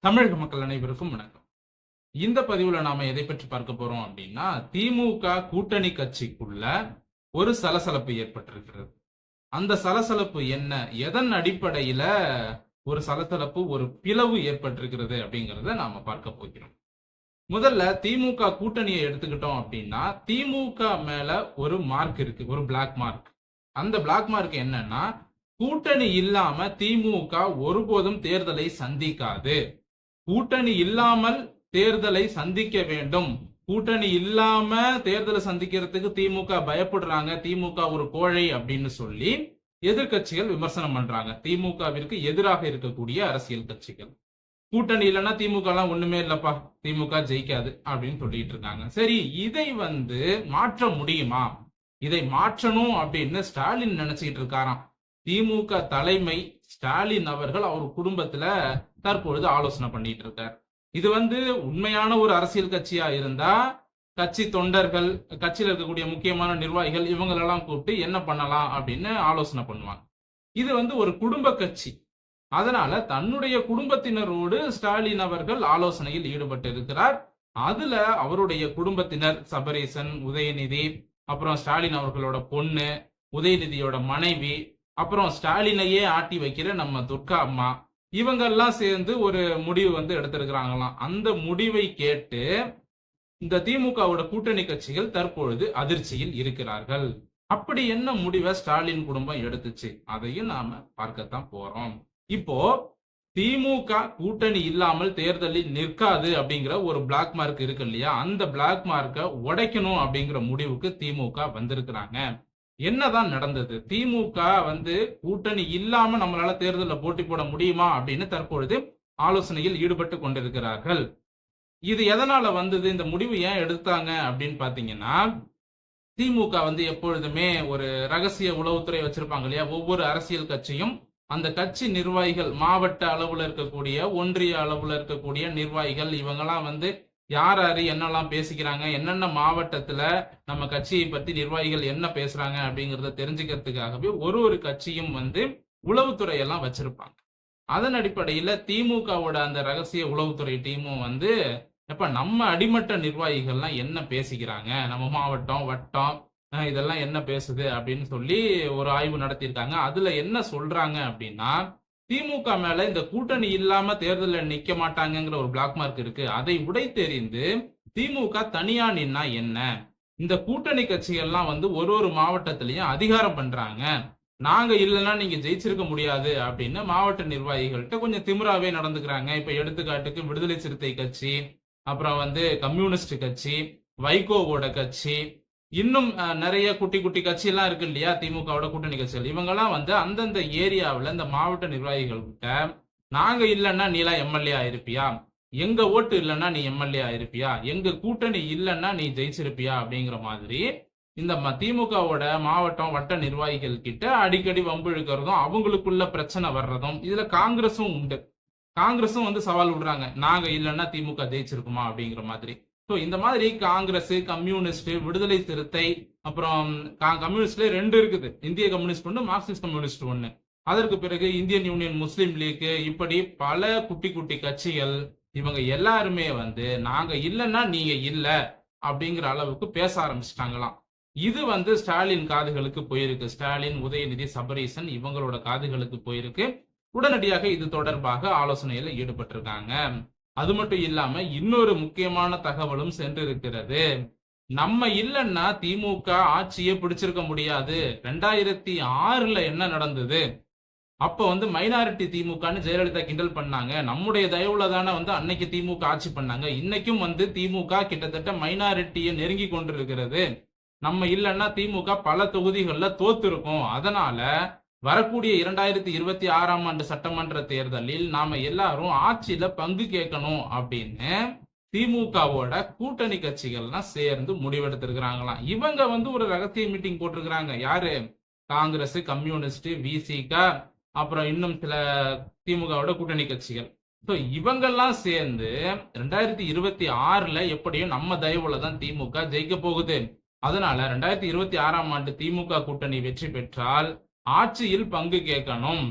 தமிழக மக்கள் அனைவருக்கும் வணக்கம். இந்த பதிவுல நாம எதை பற்றி பார்க்க போறோம் அப்படின்னா திமுக கூட்டணி கட்சிக்குள்ள ஒரு சலசலப்பு ஏற்பட்டிருக்கிறது. அந்த சலசலப்பு என்ன? எதன் அடிப்படையில ஒரு சலசலப்பு ஒரு பிளவு ஏற்பட்டிருக்கிறது அப்படிங்கிறத நாம பார்க்க போகிறோம். முதல்ல திமுக கூட்டணியை எடுத்துக்கிட்டோம் அப்படின்னா திமுக மேல ஒரு மார்க் இருக்கு ஒரு பிளாக் மார்க் அந்த பிளாக் மார்க் என்னன்னா கூட்டணி இல்லாம திமுக ஒருபோதும் தேர்தலை சந்திக்காது. கூட்டணி இல்லாமல் தேர்தலை சந்திக்க வேண்டும். கூட்டணி இல்லாம தேர்தலை சந்திக்கிறதுக்கு திமுக பயப்படுறாங்க. திமுக ஒரு கோழை அப்படின்னு சொல்லி எதிர்க்கட்சிகள் விமர்சனம் பண்றாங்க. திமுகவிற்கு எதிராக இருக்கக்கூடிய அரசியல் கட்சிகள். கூட்டணி இல்லைன்னா திமுக எல்லாம் ஒண்ணுமே இல்லப்பா. திமுக ஜெயிக்காது அப்படின்னு சொல்லிட்டு இருக்காங்க. சரி இதை வந்து மாற்ற முடியுமா? இதை மாற்றணும் அப்படின்னு ஸ்டாலின் நினைச்சிட்டு இருக்காராம். திமுக தலைமை ஸ்டாலின் அவர்கள் அவர் குடும்பத்துல தற்பொழுது ஆலோசனை பண்ணிட்டு இருக்கார். இது வந்து உண்மையான ஒரு அரசியல் கட்சியா இருந்தா கட்சி தொண்டர்கள் கட்சியில் இருக்கக்கூடிய முக்கியமான நிர்வாகிகள் இவங்களெல்லாம் கூப்பிட்டு என்ன பண்ணலாம் அப்படின்னு ஆலோசனை பண்ணுவாங்க. இது வந்து ஒரு குடும்ப கட்சி. அதனால தன்னுடைய குடும்பத்தினரோடு ஸ்டாலின் அவர்கள் ஆலோசனையில் ஈடுபட்டு இருக்கிறார். அதுல அவருடைய குடும்பத்தினர் சபரீசன் உதயநிதி அப்புறம் ஸ்டாலின் அவர்களோட பொண்ணு உதயநிதியோட மனைவி அப்புறம் ஸ்டாலினையே ஆட்டி வைக்கிற நம்ம துர்கா அம்மா இவங்கெல்லாம் சேர்ந்து ஒரு முடிவு வந்து எடுத்திருக்கிறாங்களாம். அந்த முடிவை கேட்டு இந்த திமுகவோட கூட்டணி கட்சிகள் தற்பொழுது அதிர்ச்சியில் இருக்கிறார்கள். அப்படி என்ன முடிவை ஸ்டாலின் குடும்பம் எடுத்துச்சு? அதையும் நாம பார்க்கத்தான் போறோம். இப்போ திமுக கூட்டணி இல்லாமல் தேர்தலில் நிற்காது அப்படிங்கிற ஒரு பிளாக் மார்க் இருக்கு இல்லையா? அந்த பிளாக் மார்க்கை உடைக்கணும் அப்படிங்கிற முடிவுக்கு திமுக வந்திருக்கிறாங்க. என்னதான் நடந்தது? திமுக வந்து கூட்டணி இல்லாம நம்மளால தேர்தலில் போட்டி போட முடியுமா அப்படின்னு தற்பொழுது ஆலோசனையில் ஈடுபட்டு கொண்டிருக்கிறார்கள். இது எதனால வந்தது? இந்த முடிவு ஏன் எடுத்தாங்க அப்படின்னு பாத்தீங்கன்னா திமுக வந்து எப்பொழுதுமே ஒரு ரகசிய உளவுத்துறை வச்சிருப்பாங்க இல்லையா? ஒவ்வொரு அரசியல் கட்சியும் அந்த கட்சி நிர்வாகிகள் மாவட்ட அளவுல இருக்கக்கூடிய ஒன்றிய அளவுல இருக்கக்கூடிய நிர்வாகிகள் இவங்கெல்லாம் வந்து யார் யாரு என்னெல்லாம் பேசிக்கிறாங்க என்னென்ன மாவட்டத்துல நம்ம கட்சியை பத்தி நிர்வாகிகள் என்ன பேசுறாங்க அப்படிங்கறத தெரிஞ்சுக்கிறதுக்காகவே ஒரு ஒரு கட்சியும் வந்து உளவுத்துறை எல்லாம் வச்சிருப்பாங்க. அதன் அடிப்படையில திமுகவோட அந்த ரகசிய உளவுத்துறை டீமும் வந்து எப்ப நம்ம அடிமட்ட நிர்வாகிகள்லாம் என்ன பேசிக்கிறாங்க நம்ம மாவட்டம் வட்டம் இதெல்லாம் என்ன பேசுது அப்படின்னு சொல்லி ஒரு ஆய்வு நடத்தியிருக்காங்க. அதுல என்ன சொல்றாங்க அப்படின்னா திமுக மேல இந்த கூட்டணி இல்லாம தேர்தலில் நிக்க மாட்டாங்கங்கிற ஒரு பிளாக் மார்க் இருக்கு. அதை உடை தெரிந்து திமுக தனியா நின்னா என்ன? இந்த கூட்டணி கட்சிகள்லாம் வந்து ஒரு ஒரு மாவட்டத்திலையும் அதிகாரம் பண்றாங்க. நாங்க இல்லைன்னா நீங்க ஜெயிச்சிருக்க முடியாது அப்படின்னு மாவட்ட நிர்வாகிகள்கிட்ட கொஞ்சம் திமிராவே நடந்துக்கிறாங்க. இப்ப எடுத்துக்காட்டுக்கு விடுதலை சிறுத்தை கட்சி அப்புறம் வந்து கம்யூனிஸ்ட் கட்சி வைகோவோட கட்சி இன்னும் நிறைய குட்டி குட்டி கட்சி எல்லாம் இருக்கு இல்லையா? திமுகவோட கூட்டணி கட்சிகள். இவங்கெல்லாம் வந்து அந்தந்த ஏரியாவில் இந்த மாவட்ட நிர்வாகிகள் கிட்ட நாங்க இல்லைன்னா நீலாம் எம்எல்ஏ ஆயிருப்பியா? எங்க ஓட்டு இல்லைன்னா நீ எம்எல்ஏ ஆயிருப்பியா? எங்க கூட்டணி இல்லைன்னா நீ ஜெயிச்சிருப்பியா? அப்படிங்கிற மாதிரி இந்த ம- திமுகவோட மாவட்டம் வட்ட நிர்வாகிகள் கிட்ட அடிக்கடி வம்பு இழுக்கிறதும் அவங்களுக்குள்ள பிரச்சனை வர்றதும் இதுல காங்கிரஸும் உண்டு. காங்கிரஸும் வந்து சவால் விடுறாங்க. நாங்க இல்லைன்னா திமுக ஜெயிச்சிருக்குமா? அப்படிங்கிற மாதிரி. ஸோ இந்த மாதிரி காங்கிரஸ் கம்யூனிஸ்ட் விடுதலை சிறுத்தை அப்புறம் கா- கம்யூனிஸ்ட்ல ரெண்டு இருக்குது. இந்திய கம்யூனிஸ்ட் ஒன்று மார்க்சிஸ்ட் கம்யூனிஸ்ட் ஒன்று அதற்கு பிறகு இந்தியன் யூனியன் முஸ்லீம் லீக் இப்படி பல குட்டி குட்டி கட்சிகள் இவங்க எல்லாருமே வந்து நாங்க இல்லைன்னா நீங்க இல்ல அப்படிங்கிற அளவுக்கு பேச ஆரம்பிச்சிட்டாங்களாம். இது வந்து ஸ்டாலின் காதுகளுக்கு போயிருக்கு. ஸ்டாலின் உதயநிதி சபரீசன் இவங்களோட காதுகளுக்கு போயிருக்கு. உடனடியாக இது தொடர்பாக ஆலோசனையில ஈடுபட்டிருக்காங்க. அது மட்டும் இல்லாம இன்னொரு முக்கியமான தகவலும் சென்றிருக்கிறது. நம்ம இல்லைன்னா திமுக ஆட்சியே பிடிச்சிருக்க முடியாது. ரெண்டாயிரத்தி ஆறுல என்ன நடந்தது? அப்ப வந்து மைனாரிட்டி திமுகன்னு ஜெயலலிதா கிண்டல் பண்ணாங்க. நம்முடைய தயவுல தானே வந்து அன்னைக்கு திமுக ஆட்சி பண்ணாங்க. இன்னைக்கும் வந்து திமுக கிட்டத்தட்ட மைனாரிட்டியை நெருங்கி கொண்டிருக்கிறது. நம்ம இல்லைன்னா திமுக பல தொகுதிகளில் தோத்துருக்கும். அதனால வரக்கூடிய இரண்டாயிரத்தி இருபத்தி ஆறாம் ஆண்டு சட்டமன்ற தேர்தலில் நாம எல்லாரும் ஆட்சியில பங்கு கேட்கணும் அப்படின்னு திமுகவோட கூட்டணி கட்சிகள்லாம் சேர்ந்து முடிவெடுத்திருக்கிறாங்களாம். இவங்க வந்து ஒரு ரகசிய மீட்டிங் போட்டிருக்கிறாங்க. யாரு? காங்கிரஸ் கம்யூனிஸ்ட் விசிக அப்புறம் இன்னும் சில திமுகவோட கூட்டணி கட்சிகள். ஸோ இவங்கெல்லாம் சேர்ந்து ரெண்டாயிரத்தி இருபத்தி ஆறுல எப்படியும் நம்ம தயவுல தான் திமுக ஜெயிக்க போகுது. அதனால ரெண்டாயிரத்தி இருபத்தி ஆறாம் ஆண்டு திமுக கூட்டணி வெற்றி பெற்றால் ஆட்சியில் பங்கு கேட்கணும்.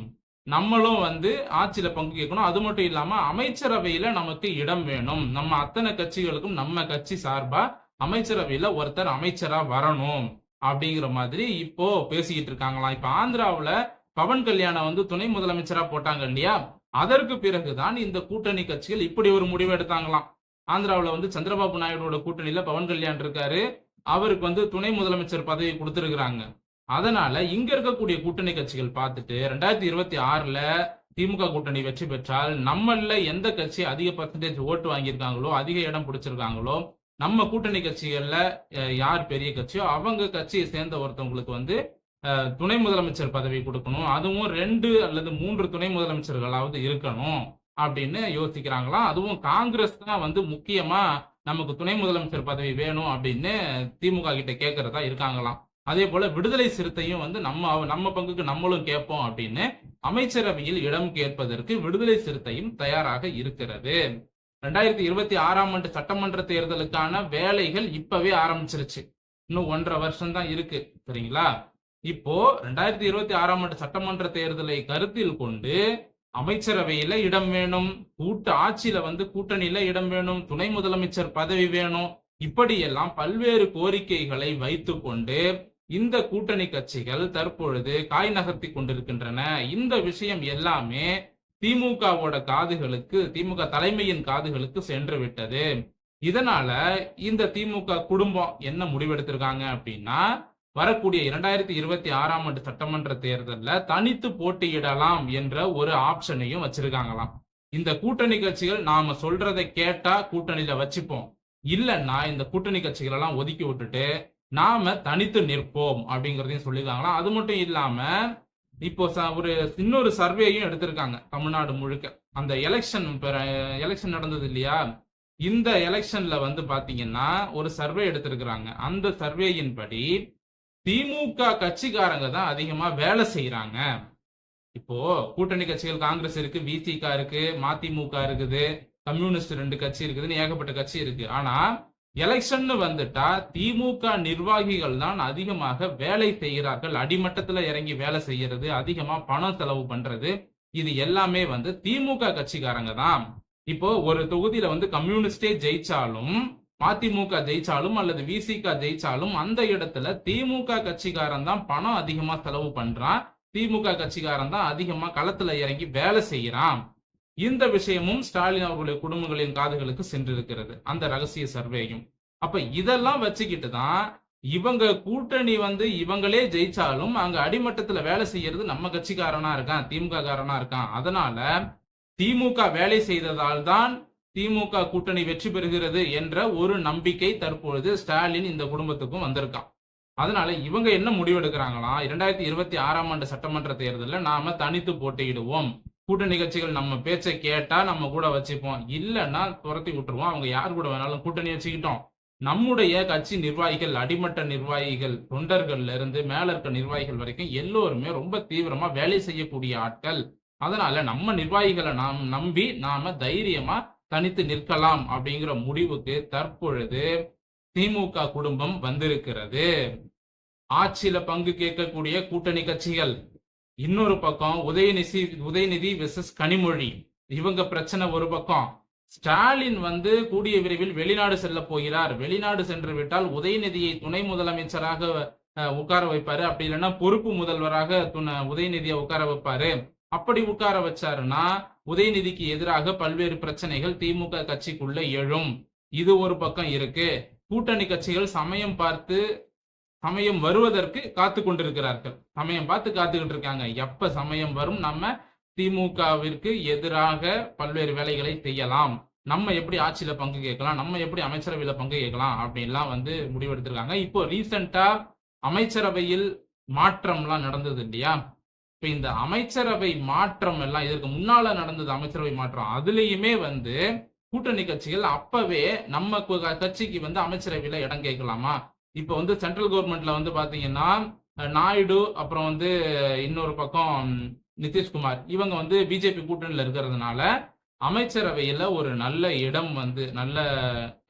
நம்மளும் வந்து ஆட்சியில பங்கு கேட்கணும். அது மட்டும் இல்லாம அமைச்சரவையில நமக்கு இடம் வேணும். நம்ம அத்தனை கட்சிகளுக்கும் நம்ம கட்சி சார்பா அமைச்சரவையில ஒருத்தர் அமைச்சரா வரணும் அப்படிங்கிற மாதிரி இப்போ பேசிக்கிட்டு இருக்காங்களாம். இப்ப ஆந்திராவில பவன் கல்யாணம் வந்து துணை முதலமைச்சரா போட்டாங்க இல்லையா? அதற்கு பிறகுதான் இந்த கூட்டணி கட்சிகள் இப்படி ஒரு முடிவு எடுத்தாங்களாம். ஆந்திராவில் வந்து சந்திரபாபு நாயுடுவோட கூட்டணியில பவன் கல்யாண் இருக்காரு. அவருக்கு வந்து துணை முதலமைச்சர் பதவி கொடுத்துருக்குறாங்க. அதனால இங்க இருக்கக்கூடிய கூட்டணி கட்சிகள் பார்த்துட்டு ரெண்டாயிரத்தி இருபத்தி ஆறுல திமுக கூட்டணி வெற்றி பெற்றால் நம்மள எந்த கட்சி அதிக பர்சன்டேஜ் ஓட்டு வாங்கியிருக்காங்களோ அதிக இடம் பிடிச்சிருக்காங்களோ நம்ம கூட்டணி கட்சிகள்ல யார் பெரிய கட்சியோ அவங்க கட்சியை சேர்ந்த ஒருத்தவங்களுக்கு வந்து துணை முதலமைச்சர் பதவி கொடுக்கணும். அதுவும் ரெண்டு அல்லது மூன்று துணை முதலமைச்சர்களாவது இருக்கணும் அப்படின்னு யோசிக்கிறாங்களாம் அதுவும் காங்கிரஸ் தான் வந்து முக்கியமா நமக்கு துணை முதலமைச்சர் பதவி வேணும் அப்படின்னு திமுக கிட்ட கேட்கறதா இருக்காங்களாம். அதே போல விடுதலை சிறுத்தையும் வந்து நம்ம நம்ம பங்குக்கு நம்மளும் கேட்போம் அப்படின்னு அமைச்சரவையில் இடம் கேட்பதற்கு விடுதலை சிறுத்தையும் தயாராக இருக்கிறது. ரெண்டாயிரத்தி இருபத்தி ஆறாம் ஆண்டு சட்டமன்ற தேர்தலுக்கான வேலைகள் இப்பவே ஆரம்பிச்சிருச்சு. இன்னும் ஒன்றரை வருஷம் தான் இருக்கு சரிங்களா? இப்போ ரெண்டாயிரத்தி இருபத்தி ஆறாம் ஆண்டு சட்டமன்ற தேர்தலை கருத்தில் கொண்டு அமைச்சரவையில இடம் வேணும் கூட்டு ஆட்சியில வந்து கூட்டணியில இடம் வேணும் துணை முதலமைச்சர் பதவி வேணும் இப்படியெல்லாம் பல்வேறு கோரிக்கைகளை வைத்துக்கொண்டு இந்த கூட்டணி கட்சிகள் தற்பொழுது காய் நகர்த்தி கொண்டிருக்கின்றன. இந்த விஷயம் எல்லாமே திமுகவோட காதுகளுக்கு திமுக தலைமையின் காதுகளுக்கு சென்று விட்டது. இதனால இந்த திமுக குடும்பம் என்ன முடிவெடுத்திருக்காங்க அப்படின்னா வரக்கூடிய இரண்டாயிரத்தி இருபத்தி ஆறாம் ஆண்டு சட்டமன்ற தேர்தலில் தனித்து போட்டியிடலாம் என்ற ஒரு ஆப்ஷனையும் வச்சிருக்காங்களாம். இந்த கூட்டணி கட்சிகள் நாம சொல்றதை கேட்டா கூட்டணியில வச்சுப்போம். இல்லைன்னா இந்த கூட்டணி கட்சிகளெல்லாம் ஒதுக்கி விட்டுட்டு நாம தனித்து நிற்போம் அப்படிங்கறதையும் சொல்லியிருக்காங்களா? அது மட்டும் இல்லாம இப்போ ச- ஒரு இன்னொரு சர்வேயும் எடுத்திருக்காங்க தமிழ்நாடு முழுக்க. அந்த எலெக்ஷன் எலெக்ஷன் நடந்தது இல்லையா? இந்த எலெக்ஷன்ல வந்து பாத்தீங்கன்னா ஒரு சர்வே எடுத்திருக்கிறாங்க. அந்த சர்வேயின் படி திமுக கட்சிக்காரங்க தான் அதிகமா வேலை செய்யறாங்க இப்போ கூட்டணி கட்சிகள் காங்கிரஸ் இருக்கு விசிகா இருக்கு மதிமுக இருக்குது கம்யூனிஸ்ட் ரெண்டு கட்சி இருக்குதுன்னு ஏகப்பட்ட கட்சி இருக்கு. ஆனா எலெக்ஷன் வந்துட்டா திமுக நிர்வாகிகள் தான் அதிகமாக வேலை செய்கிறார்கள். அடிமட்டத்துல இறங்கி வேலை செய்யறது அதிகமா பணம் செலவு பண்றது இது எல்லாமே வந்து திமுக கட்சிக்காரங்க தான். இப்போ ஒரு தொகுதியில வந்து கம்யூனிஸ்டே ஜெயிச்சாலும் மதிமுக ஜெயிச்சாலும் அல்லது விசிக ஜெயிச்சாலும் அந்த இடத்துல திமுக கட்சிக்காரன் தான் பணம் அதிகமா செலவு பண்றான். திமுக கட்சிக்காரன் தான் அதிகமா களத்துல இறங்கி வேலை செய்யறான் இந்த விஷயமும் ஸ்டாலின் அவர்களுடைய குடும்பங்களின் காதுகளுக்கு சென்றிருக்கிறது. அந்த ரகசிய சர்வேயும். அப்ப இதெல்லாம் வச்சுக்கிட்டு தான் இவங்க கூட்டணி வந்து இவங்களே ஜெயிச்சாலும் அங்க அடிமட்டத்துல வேலை செய்யறது நம்ம கட்சிக்காரனா இருக்கான் திமுக காரனா இருக்கான். அதனால திமுக வேலை செய்ததால் தான் திமுக கூட்டணி வெற்றி பெறுகிறது என்ற ஒரு நம்பிக்கை தற்பொழுது ஸ்டாலின் இந்த குடும்பத்துக்கும் வந்திருக்கான். அதனால இவங்க என்ன முடிவெடுக்கிறாங்களா இரண்டாயிரத்தி இருபத்தி ஆறாம் ஆண்டு சட்டமன்ற தேர்தலில் நாம தனித்து போட்டியிடுவோம். கூட்ட நிகழ்ச்சிகள் நம்ம பேச்சை கேட்டா நம்ம கூட வச்சுப்போம். இல்லைன்னா துரத்தி விட்டுருவோம். அவங்க யார் கூட வேணாலும் கூட்டணி வச்சுக்கிட்டோம். நம்முடைய கட்சி நிர்வாகிகள் அடிமட்ட நிர்வாகிகள் தொண்டர்கள்ல இருந்து மேல இருக்க நிர்வாகிகள் வரைக்கும் எல்லோருமே ரொம்ப தீவிரமா வேலை செய்யக்கூடிய ஆட்கள். அதனால நம்ம நிர்வாகிகளை நாம் நம்பி நாம தைரியமா தனித்து நிற்கலாம் அப்படிங்கிற முடிவுக்கு தற்பொழுது திமுக குடும்பம் வந்திருக்கிறது. ஆட்சியில பங்கு கேட்கக்கூடிய கூட்டணி கட்சிகள் இன்னொரு பக்கம் உதயநிதி உதயநிதி விசஸ் கனிமொழி. இவங்க பிரச்சனை ஒரு பக்கம். ஸ்டாலின் வந்து கூடிய விரைவில் வெளிநாடு செல்ல போகிறார். வெளிநாடு சென்று விட்டால் உதயநிதியை துணை முதலமைச்சராக உட்கார வைப்பாரு. அப்படி இல்லைன்னா பொறுப்பு முதல்வராக துணை உதயநிதியை உட்கார வைப்பாரு. அப்படி உட்கார வச்சாருன்னா உதயநிதிக்கு எதிராக பல்வேறு பிரச்சனைகள் திமுக கட்சிக்குள்ள எழும். இது ஒரு பக்கம் இருக்கு. கூட்டணி கட்சிகள் சமயம் பார்த்து சமயம் வருவதற்கு காத்து கொண்டிருக்கிறார்கள். சமயம் பார்த்து காத்துக்கிட்டு இருக்காங்க. எப்ப சமயம் வரும்? நம்ம திமுகவிற்கு எதிராக பல்வேறு வேலைகளை செய்யலாம். நம்ம எப்படி ஆட்சியில பங்கு கேட்கலாம்? நம்ம எப்படி அமைச்சரவையில பங்கு கேட்கலாம்? அப்படின்லாம் வந்து முடிவெடுத்திருக்காங்க. இப்போ ரீசெண்டா அமைச்சரவையில் மாற்றம்லாம் நடந்தது இல்லையா? இப்ப இந்த அமைச்சரவை மாற்றம் எல்லாம் இதற்கு முன்னால நடந்தது அமைச்சரவை மாற்றம்? அதுலேயுமே வந்து கூட்டணி கட்சிகள் அப்பவே நம்ம கட்சிக்கு வந்து அமைச்சரவையில இடம் கேட்கலாமா? இப்போ வந்து சென்ட்ரல் கவர்மெண்ட்ல வந்து பாத்தீங்கன்னா நாயுடு அப்புறம் வந்து இன்னொரு பக்கம் நிதிஷ்குமார் இவங்க வந்து பிஜேபி கூட்டணியில் இருக்கிறதுனால அமைச்சரவையில் ஒரு நல்ல இடம் வந்து நல்ல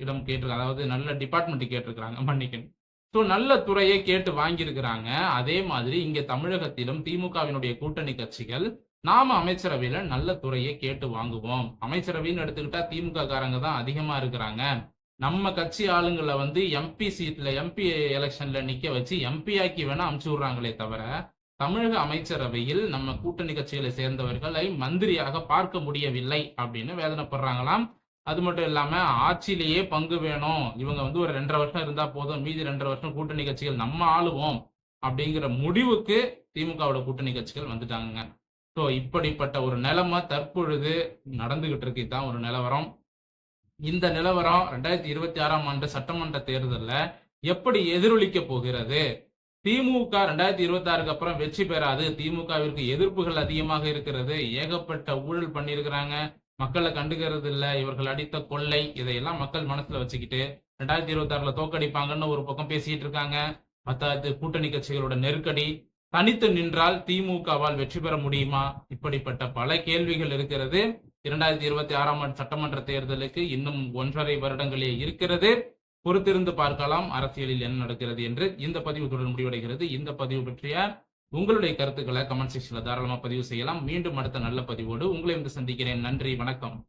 இடம் கேட்டிருக்காங்க. அதாவது நல்ல டிபார்ட்மெண்ட் கேட்டிருக்கிறாங்க மன்னிக்கணும். ஸோ நல்ல துறையை கேட்டு வாங்கியிருக்கிறாங்க. அதே மாதிரி இங்கே தமிழகத்திலும் திமுகவினுடைய கூட்டணி கட்சிகள் நாம அமைச்சரவையில் நல்ல துறையை கேட்டு வாங்குவோம். அமைச்சரவைன்னு எடுத்துக்கிட்டா திமுக காரங்க தான் அதிகமாக இருக்கிறாங்க. நம்ம கட்சி ஆளுங்களை வந்து எம்பி சீட்ல எம்பி எலெக்ஷன்ல நிக்க வச்சு எம்பி ஆக்கி வேணா அமுச்சு விடுறாங்களே தவிர தமிழக அமைச்சரவையில் நம்ம கூட்டணி கட்சிகளை சேர்ந்தவர்களை மந்திரியாக பார்க்க முடியவில்லை அப்படின்னு வேதனைப்படுறாங்களாம். அது மட்டும் இல்லாம ஆட்சியிலேயே பங்கு வேணும். இவங்க வந்து ஒரு ரெண்டரை வருஷம் இருந்தா போதும். மீதி ரெண்டரை வருஷம் கூட்டணி கட்சிகள் நம்ம ஆளுவோம் அப்படிங்கிற முடிவுக்கு திமுகவோட கூட்டணி கட்சிகள் வந்துட்டாங்க ஸோ இப்படிப்பட்ட ஒரு நிலைமை தற்பொழுது நடந்துகிட்டு இருக்கு. இதுதான் ஒரு நிலவரம். இந்த நிலவரம் ரெண்டாயிரத்தி இருபத்தி ஆறாம் ஆண்டு சட்டமன்ற தேர்தலில் எப்படி எதிரொலிக்க போகிறது? திமுக ரெண்டாயிரத்தி இருபத்தி ஆறுக்கு அப்புறம் வெற்றி பெறாது. திமுகவிற்கு எதிர்ப்புகள் அதிகமாக இருக்கிறது. ஏகப்பட்ட ஊழல் பண்ணியிருக்கிறாங்க. மக்களை கண்டுக்கிறது இல்ல இவர்கள் அடித்த கொள்ளை. இதையெல்லாம் மக்கள் மனசுல வச்சுக்கிட்டு ரெண்டாயிரத்தி இருபத்தி ஆறுல தோக்கடிப்பாங்கன்னு ஒரு பக்கம் பேசிட்டு இருக்காங்க. பத்தாவது கூட்டணி கட்சிகளோட நெருக்கடி. தனித்து நின்றால் திமுகவால் வெற்றி பெற முடியுமா? இப்படிப்பட்ட பல கேள்விகள் இருக்கிறது. இரண்டாயிரத்தி இருபத்தி ஆறாம் ஆண்டு சட்டமன்ற தேர்தலுக்கு இன்னும் ஒன்றரை வருடங்களே இருக்கிறது. பொறுத்திருந்து பார்க்கலாம் அரசியலில் என்ன நடக்கிறது என்று. இந்த பதிவுத்துடன் முடிவடைகிறது. இந்த பதிவு பற்றிய உங்களுடைய கருத்துக்களை கமெண்ட் செக்ஷன்ல தாராளமா பதிவு செய்யலாம். மீண்டும் அடுத்த நல்ல பதிவோடு உங்களை வந்து சந்திக்கிறேன். நன்றி. வணக்கம்.